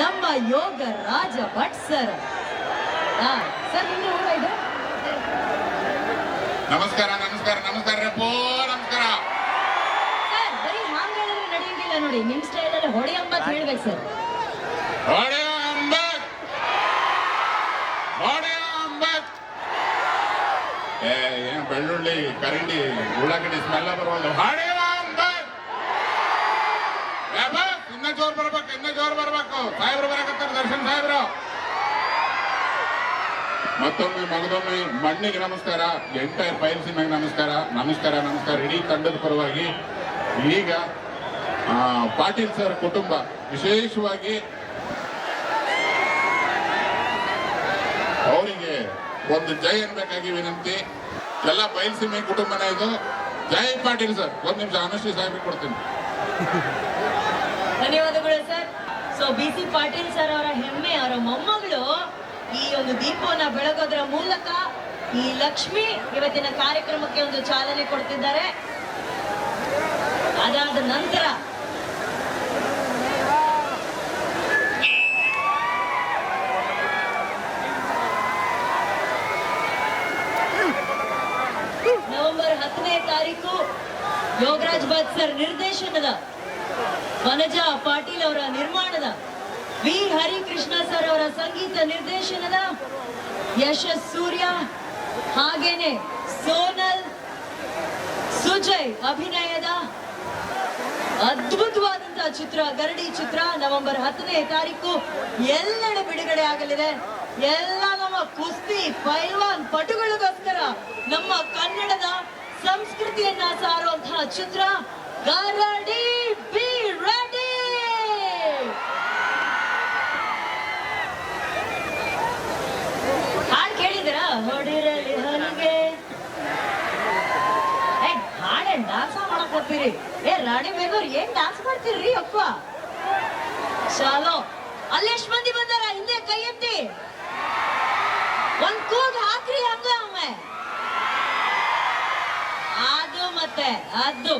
ನಮ್ಮ Yogaraj Bhat sir. Sir ನಿಮ್ದು ಊರ ಇದು? ನಮಸ್ಕಾರ ನಮಸ್ಕಾರ ನಮಸ್ಕಾರ ರಪ್ಪೋ ನಮಸ್ಕಾರ. ಸರ್ ಬರೀ ಹಾಂಗ್ ಹೇಳಿದ್ರೆ ನಡೆಯಂಗಿಲ್ಲ ನೋಡಿ ನಿಮ್ ಸ್ಟೈಲ್ ಅಲ್ಲಿ ಹೊಡೆ ಅಂತ ಹೇಳ್ಬೇಕು ಸರ್. ಹೊಡೆಯ ಅಂಬಕ್ ಏ ಏನ್ ಬೆಳ್ಳುಳ್ಳಿ ಕರಂಡಿ ಉಳ್ಳಾಗಡ್ಡಿ ಸ್ಮೆಲ್ಲ ಬರುವಲ್ಲ ಹೊಡೆಯ ಅಂಬಕ್ ಏ ಬಸ್, ಇನ್ನ ಜೋರ್ ಬರ್ಬೇಕು ಇನ್ನ ಜೋರ್ ಬರ್ಬೇಕು. ಸಾಹೇಬ್ರು ಬರಕತ್ತಾರ, ದರ್ಶನ್ ಸಾಹೇಬ್ರು. ಮತ್ತೊಮ್ಮೆ ಮಗದೊಮ್ಮೆ, ಮಣ್ಣಿಗೆ ನಮಸ್ಕಾರ, ಎಂಟೈರ್ ಬಯಲ್ಸಿನಾಗ ನಮಸ್ಕಾರ ನಮಸ್ಕಾರ ನಮಸ್ಕಾರ. ಇಡೀ ತಂಡದ ಪರವಾಗಿ ಈಗ ಪಾಟೀಲ್ ಸರ್ ಕುಟುಂಬ ವಿಶೇಷವಾಗಿ ಅವರಿಗೆ ಒಂದು ಜೈ ಅನ್ಬೇಕಾಗಿ ವಿನಂತಿ. ಎಲ್ಲ ಬಯಲ್ಸೀಮೆ ಕುಟುಂಬನೇ ಇದು. ಜೈ ಪಾಟೀಲ್ ಸರ್. ಒಂದ್ ನಿಮಿಷ ಅನುಶ್ರೀ ಸಾಹೇಬ್ ಕೊಡ್ತೀನಿ. ಧನ್ಯವಾದಗಳು sir. So B C Patil sir ಅವರ ಹೆಮ್ಮೆ, ಅವರ ಮೊಮ್ಮಗಳು ಈ ಒಂದು ದೀಪವನ್ನ ಬೆಳಗೋದ್ರ ಮೂಲಕ ಈ ಲಕ್ಷ್ಮಿ ಇವತ್ತಿನ ಕಾರ್ಯಕ್ರಮಕ್ಕೆ ಒಂದು ಚಾಲನೆ ಕೊಡ್ತಿದ್ದಾರೆ. ಅದಾದ ನಂತರ ನವೆಂಬರ್ ಹತ್ತನೇ ತಾರೀಕು ಯೋಗರಾಜ್ ಬಾತ್ ಸರ್ ನಿರ್ದೇಶನದ ವನಜಾ ಪಾಟೀಲ್ ಅವರ ನಿರ್ಮಾಣದ ವಿ. ಹರಿಕೃಷ್ಣ ಸರ್ ಅವರ ಸಂಗೀತ ನಿರ್ದೇಶನದ ಯಶಸ್ ಸೂರ್ಯ, ಹಾಗೇನೆ ಸೋನಲ್ ಸುಜಯ್ ಅಭಿನಯದ ಅದ್ಭುತವಾದಂತಹ ಚಿತ್ರ, ಗರಡಿ ಚಿತ್ರ, ನವೆಂಬರ್ ಹತ್ತನೇ ತಾರೀಕು ಎಲ್ಲೆಡೆ ಬಿಡುಗಡೆ ಆಗಲಿದೆ. ಎಲ್ಲ ನಮ್ಮ ಕುಸ್ತಿ ಪೈಲ್ವಾನ್ ಪಟುಗಳಿಗೋಸ್ಕರ ನಮ್ಮ ಕನ್ನಡದ ಸಂಸ್ಕೃತಿಯನ್ನ ಸಾರುವಂತಹ ಚಿತ್ರ, ಗರಡಿ ಬಿ ರೆಡಿ ಹಾಡು ಕೇಳಿದಿರ ಹೊಡಿರಲಿ ಹನಿಗೆ ಏ ಡಾನ್ಸ್ ಮಾಡಕ್ ಏ, ರಾಣಿ ಬೇಗವ್ರು ಏನ್ ಡಾನ್ಸ್ ಮಾಡ್ತೀರಿ ಅಪ್ಪ? ಚಾಲೋ ಅಲ್ಲೆಷ್ಟ್ ಮಂದಿ ಬಂದಾರ? ಹಿಂದೆ ಕೈ ಎತ್ತಿ. ಒಂದ್ ಕೂಗ್ ಹಾಕ್ರಿ ಹಂಗ ಒಮ್ಮೆ. ಅದು ಮತ್ತೆ, ಅದು.